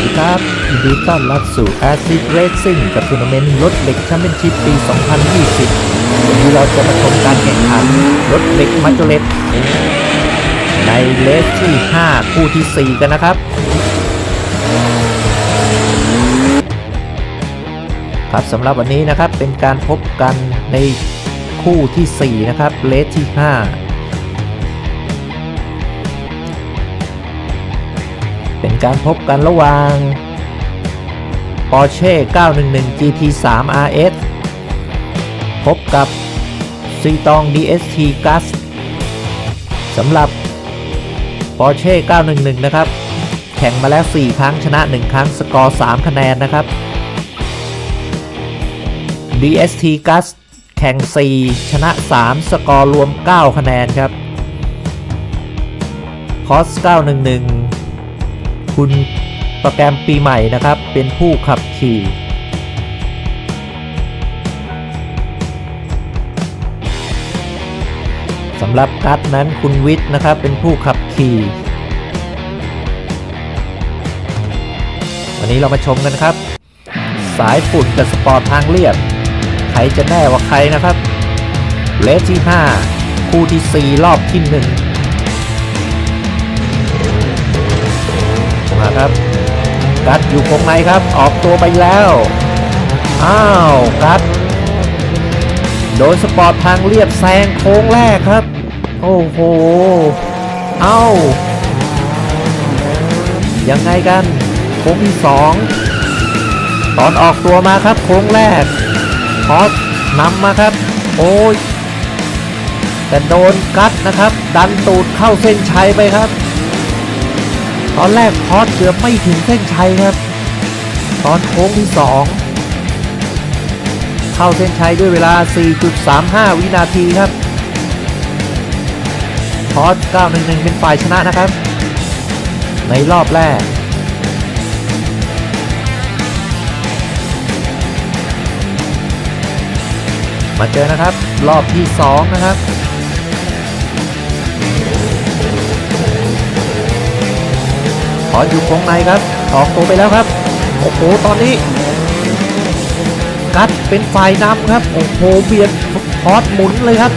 วัสดีครับยินดีต้อนรับสู่ Acid Racing กับทัวร์นาเมนต์รถเหล็กแชมเปี้ยนชิพปี 2020 วันนี้เราจะมาชมการแข่งขันรถเหล็กมาจเลตในเลสที่ 5 คู่ที่ 4 กันนะครับ ครับสำหรับวันนี้นะครับเป็นการพบกันในคู่ที่ 4 นะครับเลสที่ 5 เป็นการพบกันระหว่าง Porsche 911 GT3 RS พบกับ c ีตอง DST Gus สำหรับ Porsche 911 นะครับ แข่งมาแล้ว 4 ครั้งชนะ 1 ครั้ง สกอร์ 3 คะแนนนะครับ DST Gus แข่ง 4 ชนะ 3 สกอร์รวม 9 คะแนนครับ Cos 911 คุณโปรแกรมปีใหม่นะครับ เป็นผู้ขับขี่ สำหรับกัตนั้นคุณวิทย์นะครับ เป็นผู้ขับขี่ วันนี้เรามาชมกันครับ สายฝุ่นกับสปอร์ตทางเรียบ ใครจะแน่ว่าใครนะครับเลสที่ 5 คู่ที่ 4 รอบที่ 1 ครับ กัดอยู่วงในครับ ออกตัวไปแล้ว อ้าวกัด โดนสปอร์ตทางเรียบแซงโค้งแรกครับ โอ้โห เอ้า ยังไงกัน โค้งที่สองตอนออกตัวมาครับโค้งแรกพอสนำมาครับ โอ้ยแต่โดนกัดนะครับ ดันตูดเข้าเส้นชัยไปครับ ตอนแรกพอสเกือบไม่ถึงเส้นชัยครับ ตอนโค้งที่ 2 เข้าเส้นชัยด้วยเวลา 4.35 วินาทีครับพอส911 เป็นฝ่ายชนะนะครับ ในรอบแรกมาเจอนะครับ รอบที่ 2 นะครับ ขออยู่วงในครับออกตัวไปแล้วครับ โอ้โห ตอนนี้ กัดเป็นฝ่ายนำครับ โอ้โห เบียดพอสหมุนเลยครับ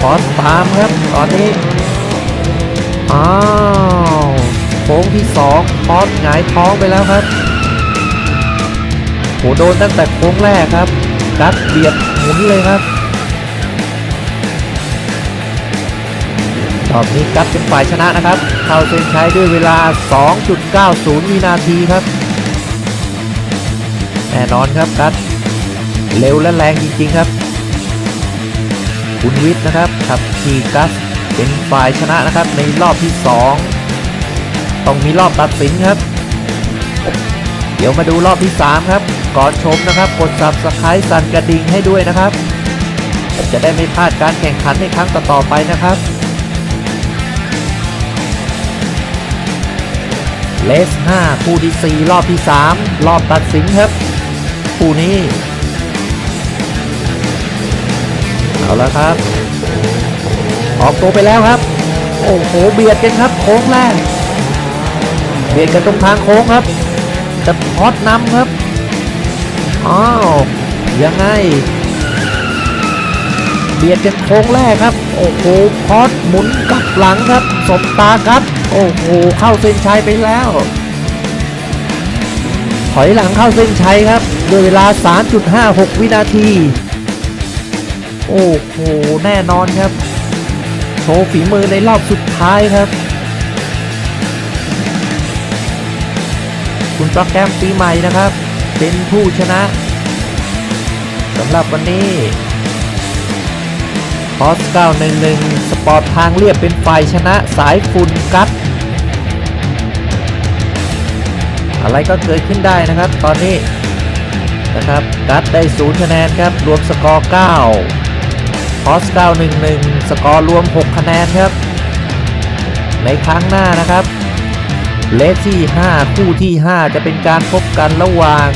พอสตามครับ ตอนนี้ อ้าวโค้งที่สองพอสหงายท้องไปแล้วครับโหโดนตั้งแต่โค้งแรกครับ กัดเบียดหมุนเลยครับ รอบนี้กัดเป็นฝ่ายชนะนะครับ เข้าเส้นชัยด้วยเวลา 2.90 วินาทีครับ แน่นอนครับกัดเร็วและแรงจริงๆครับ คุณวิทย์นะครับขับขี่กัสเป็นฝ่ายชนะนะครับในรอบที่ 2 ต้องมีรอบตัดสินครับ เดี๋ยวมาดูรอบที่ 3 ครับ ก่อนชมนะครับกด subscribe สั่นกระดิ่งให้ด้วยนะครับ จะได้ไม่พลาดการแข่งขันในครั้งต่อๆไปนะครับ เลส5คู่ที่ 4 รอบที่ 3 รอบตัดสินครับ คู่นี้ เอาล้วครับ ออกตัวไปแล้วครับ โอ้โห เบียดกันครับ โค้งแรก เบียดกันตรงทางโค้งครับแต่พอดนำครับ อ้าว ยังไง เบียดกันโค้งแรกครับ โอ้โหพอดหมุนกลับหลังครับสบตาครับ โอ้โหเข้าเส้นชัยไปแล้ว ถอยหลังเข้าเส้นชัยครับด้วยเวลา 3.56 วินาที โอ้โหแน่นอนครับ โชว์ฝีมือในรอบสุดท้ายครับ คุณโปรแกรมปีใหม่นะครับ เป็นผู้ชนะสำหรับวันนี้ พอส911สปอร์ตทางเรียบเป็นฝ่ายชนะสายฝุ่นกัด อะไรก็เกิดขึ้นได้นะครับตอนนี้นะครับกัดได้ศูนย์คะแนนครับ รวมสกอร์9พอส911 สกอร์รวม 6 คะแนนครับ ในครั้งหน้านะครับเลสที่ 5 คู่ที่ 5 จะเป็นการพบกันระหว่าง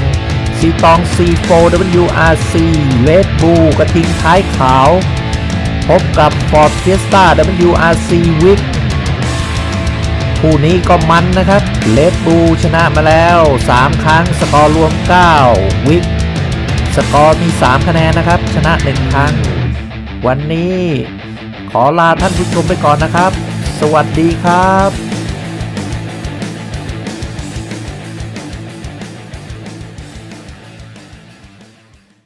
ซีตอง C4WRC เลดบูกระทิงท้ายขาว พบกับ Ford Fiesta WRC Week คู่นี้ก็มันนะครับเลดบูชนะมาแล้ว 3 ครั้งสกอร์รวม 9 วิกสกอร์มี 3 คะแนนนะครับ ชนะ 1 ครั้ง วันนี้ขอลาท่านผู้ชมไปก่อนนะครับ สวัสดีครับ